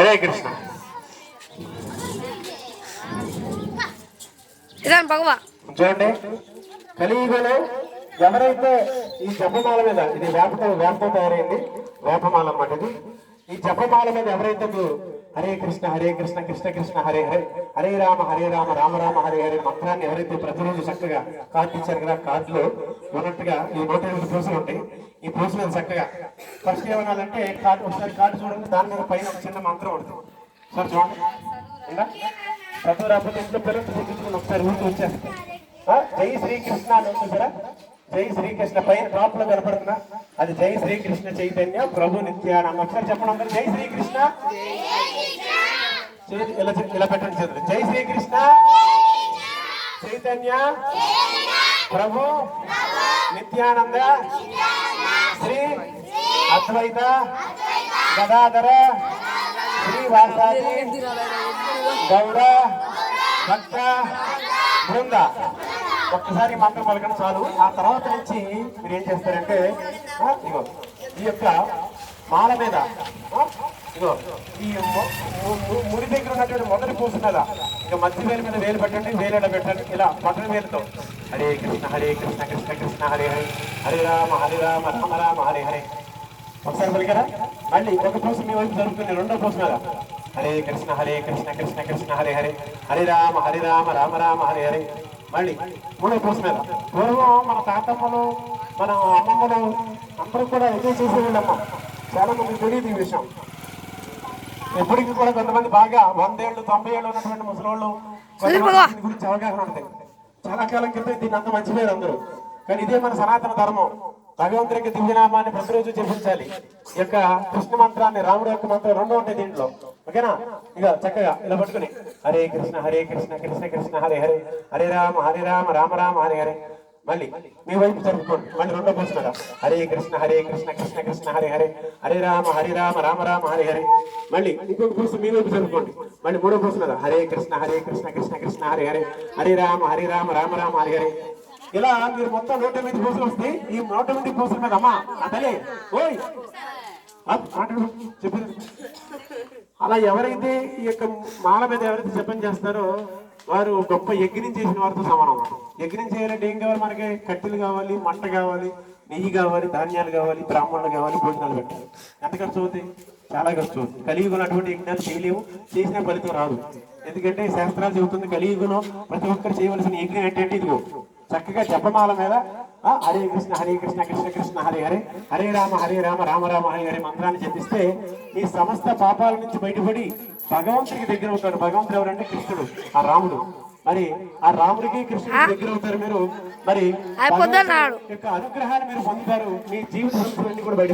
హరే కృష్ణ. చూడండి. కలియుగలో ఎవరైతే ఈ జపమాల మీద ఇది వేపతో వేపతో తయారైంది వేపమాల అన్నమాట ఇది. ఈ జపమాల మీద ఎవరైతే మీరు హరే కృష్ణ హరే కృష్ణ కృష్ణ కృష్ణ హరే హరే. హరే రామ హరే రామ రామ రామ హరే హరే మంత్రాన్ని ఎవరైతే ప్రతిరోజు చక్కగా కార్డు ఇచ్చారు కదా కార్డులో ఉన్నట్టుగా ఈ నూట ఎనిమిది పూసలు ఉంటాయి. ఈ పూసలు చక్కగా. ఫస్ట్ ఏమనాలంటే కార్డు ఒకసారి కార్డు చూడండి దాని మీద పైన ఒక చిన్న మంత్రం ఉంటుంది. సార్ చూడండి. ఉందా? చదువు రాకపోతే ఇంట్లో పిల్లలు గుర్తుంచుకుని ఒకసారి ఊరికి వచ్చేస్తాయి ఆ, జై శ్రీకృష్ణ అని ఉంది చూసారా జై శ్రీకృష్ణ పైన టాప్లో కనపడుతున్నా అది జై శ్రీకృష్ణ చైతన్య ప్రభు నిత్యానంద. ఒకసారి చెప్పండి జై శ్రీకృష్ణ. చేతి ఇలా ఇలా పెట్టండి చేతులు జై శ్రీకృష్ణ. చైతన్య. ప్రభు. నిత్యానంద. శ్రీ అద్వైత. గదాధర. శ్రీవాసాది గౌడ భక్త. బృంద. ఒక్కసారి మంత్రం పలకడం చాలు. ఆ తర్వాత నుంచి మీరు ఏం చేస్తారంటే ఈ యొక్క మాల మీద ఇగో ఈ ముడి దగ్గర ఉన్నటువంటి మొదటి పూస కదా ఇక మధ్య వేలు మీద వేలు పెట్టండి వేలేడ పెట్టండి ఇలా బటన్ వేలుతో. హరే కృష్ణ హరే కృష్ణ కృష్ణ కృష్ణ హరే హరే హరే రామ హరే రామ రామ రామ హరే హరే. ఒకసారి పలికారా? మళ్ళీ ఒక పూసు మీ వైపు జరుగుతుంది రెండో పూస మీద హరే కృష్ణ హరే కృష్ణ కృష్ణ కృష్ణ హరే హరే హరే రామ హరే రామ రామ రామ హరే హరే. మళ్ళీ మూడో పూస మీద పూర్వం మన తాతమ్మలు మన అమ్మమ్మలు అందరూ కూడా ఎంజాయ్ చేసేవాళ్ళమ్మ. చాలా మంది తెలియదు ఈ విషయం. ఎప్పటికీ కూడా కొంతమంది బాగా వందేళ్ళు తొంభై ఏళ్ళు ఉన్నటువంటి ముసలోళ్ళు గురించి అవగాహన ఉంటుంది చాలా కాలం క్రితం దీన్ని అంత మంచిపోయారు అందరూ. కానీ ఇదే మన సనాతన ధర్మం. భగవంతుడి యొక్క దివ్యనామాన్ని ప్రతిరోజు జపించాలి. ఈ యొక్క కృష్ణ మంత్రాన్ని రాముడు యొక్క మంత్రం రెండు ఉంటాయి దీంట్లో. ఓకేనా? ఇక చక్కగా ఇలా పట్టుకుని హరే కృష్ణ హరే కృష్ణ కృష్ణ కృష్ణ హరే హరే. హరే రామ హరే రామ రామ రామ హరే హరే. మళ్ళీ మీ వైపు జరుపుకోండి మళ్ళీ రెండో పోస్తున్నారా హరే కృష్ణ హరే కృష్ణ కృష్ణ కృష్ణ హరే హరే. హరే రామ హరే రామ రామ రామ హరే హరే. మళ్ళీ ఇంకొక పూస మీ వైపు జరుపుకోండి మళ్ళీ మూడో పోస్తున్నారా హరే కృష్ణ హరే కృష్ణ కృష్ణ కృష్ణ హరే హరే. హరే రామ హరే రామ రామ రామ హరే హరే. ఇలా మీరు మొత్తం నూట ఎనిమిది పూసలు వస్తే ఈ నూట ఎనిమిది పూసల మీద అమ్మా అతలే ఓయ్. చెప్పింది అలా ఎవరైతే ఈ యొక్క మాల మీద ఎవరైతే జపం చేస్తారో వారు గొప్ప యజ్ఞం చేసిన వారితో సమానం. యజ్ఞం చేయాలంటే ఏం కావాలి మనకి? కట్టెలు కావాలి మంట కావాలి నెయ్యి కావాలి ధాన్యాలు కావాలి బ్రాహ్మణులు కావాలి భోజనాలు పెట్టాలి. ఎంత ఖర్చు అవుతాయి? చాలా ఖర్చు అవుతుంది కలియుగం అటువంటి యజ్ఞాలు చేయలేము చేసిన ఫలితం రాదు. ఎందుకంటే శాస్త్రాలు చెబుతుంది కలియుగంలో ప్రతి ఒక్కరు చేయవలసిన యజ్ఞం ఏంటంటే ఇదిగో చక్కగా జపమాల మీద హరే కృష్ణ హరే కృష్ణ కృష్ణ కృష్ణ హరే హరే హరే రామ హరే రామ రామ రామ హరే హరే మంత్రాన్ని జపిస్తే ఈ సమస్త పాపాల నుంచి బయటపడి భగవంతుడికి దగ్గర అవుతాడు భగవంతుడు ఎవరంటే కృష్ణుడు ఆ రాముడు. మరి ఆ రాముడికి కృష్ణుడికి దగ్గర అవుతారు మీరు. మరి యొక్క అనుగ్రహాన్ని మీరు పొందుతారు. మీ జీవిత కూడా బయట